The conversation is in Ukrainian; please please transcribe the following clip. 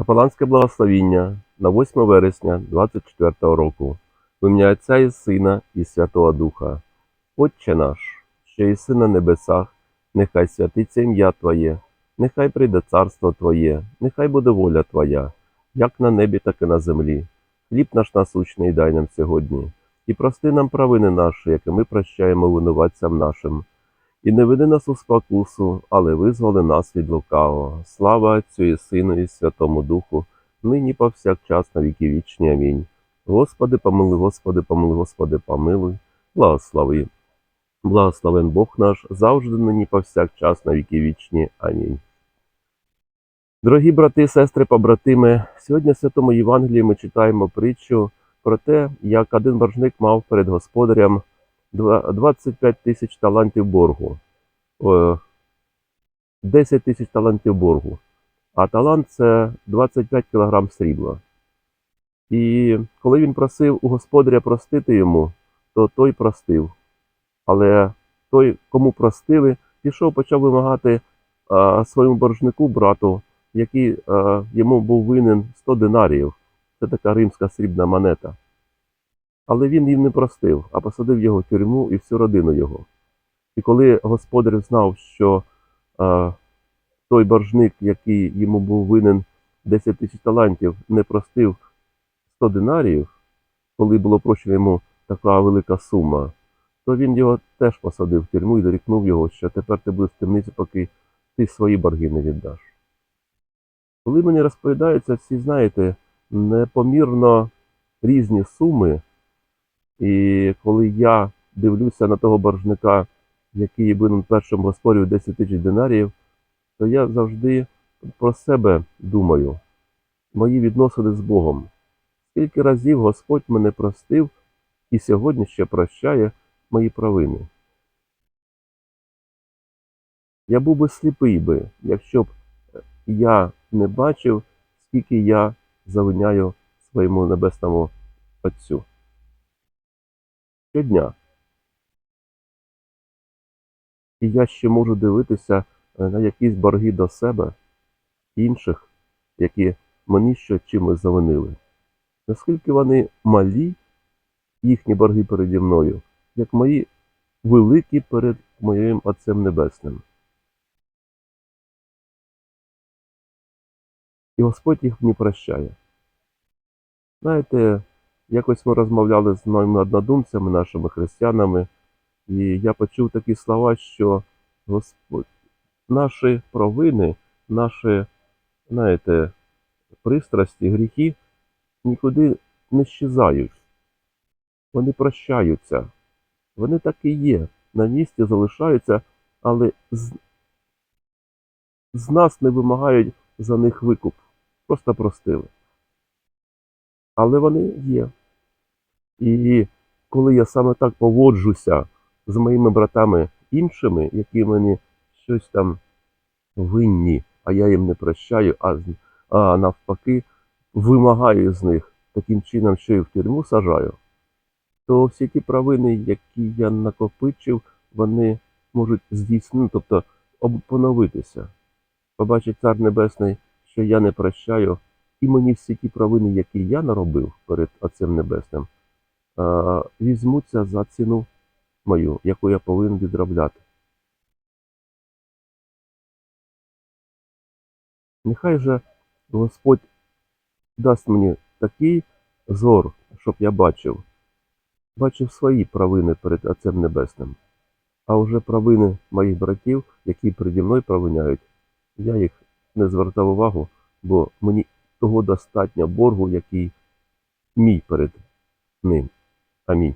Капеланське благословіння на 8 вересня 24 року. В ім'я Отця і Сина і Святого Духа. Отче наш, що єси на небесах, нехай святиться ім'я Твоє, нехай прийде царство Твоє, нехай буде воля Твоя, як на небі, так і на землі. Хліб наш насущний дай нам сьогодні, і прости нам провини наші, які ми прощаємо винуватцям нашим. І не веди нас у спокусу, але визволи нас від лукавого. Слава Отцю і Сину і Святому Духу, нині повсякчас на віки вічні. Амінь. Господи, помилуй, Господи, помилуй, Господи, помилуй, благослови. Благословен Бог наш, завжди нині повсякчас на віки вічні. Амінь. Дорогі брати, сестри, побратими, сьогодні в Святому Євангелії ми читаємо притчу про те, як один боржник мав перед господарем 25 тисяч талантів боргу, 10 тисяч талантів боргу, а талант це 25 кілограм срібла. І коли він просив у господаря простити йому, то той простив. Але той, кому простили, пішов, почав вимагати а, своєму боржнику, брату, який а, йому був винен 100 динаріїв. Це така римська срібна монета. Але він їм не простив, а посадив його в тюрму і всю родину його. І коли господар знав, що а, той боржник, який йому був винен 10 тисяч талантів, не простив 100 динаріїв, коли було прощено йому така велика сума, то він його теж посадив в тюрму і дорікнув його, що тепер ти будеш в темниці, поки ти свої борги не віддаш. Коли мені розповідаються ці, знаєте, непомірно різні суми, і коли я дивлюся на того боржника, який винен першим господарю 10 тисяч динаріїв, то я завжди про себе думаю, мої відносини з Богом. Скільки разів Господь мене простив і сьогодні ще прощає мої провини. Я був би сліпий би, якщо б е, я не бачив, скільки я завиняю своєму небесному Отцю. Щодня. І я ще можу дивитися е, на якісь борги до себе, інших, які мені ще чимось завинили. Наскільки вони малі, їхні борги переді мною, як мої великі перед моїм Отцем Небесним. І Господь їх мені прощає. Знаєте, якось ми розмовляли з моїми однодумцями, нашими християнами, і я почув такі слова, що Господь, наші провини, наші, знаєте, пристрасті, гріхи нікуди не щезають. Вони прощаються. Вони так і є. На місці залишаються, але з, з нас не вимагають за них викуп. Просто простили. Але вони є. І коли я саме так поводжуся з моїми братами іншими, які мені щось там винні, а я їм не прощаю, а, а навпаки, вимагаю з них таким чином, що і в тюрму сажаю, то всі ті провини, які я накопичив, вони можуть здійснити, тобто об- поновитися. Побачить цар Небесний, що я не прощаю, і мені всі ті провини, які я наробив перед Отцем Небесним, візьмуться за ціну мою, яку я повинен відробляти. Нехай же Господь дасть мені такий зор, щоб я бачив, бачив свої провини перед Отцем Небесним, а вже провини моїх братів, які переді мною провиняють, я їх не звертав увагу, бо мені того достатньо боргу, який мій перед ним. Амінь.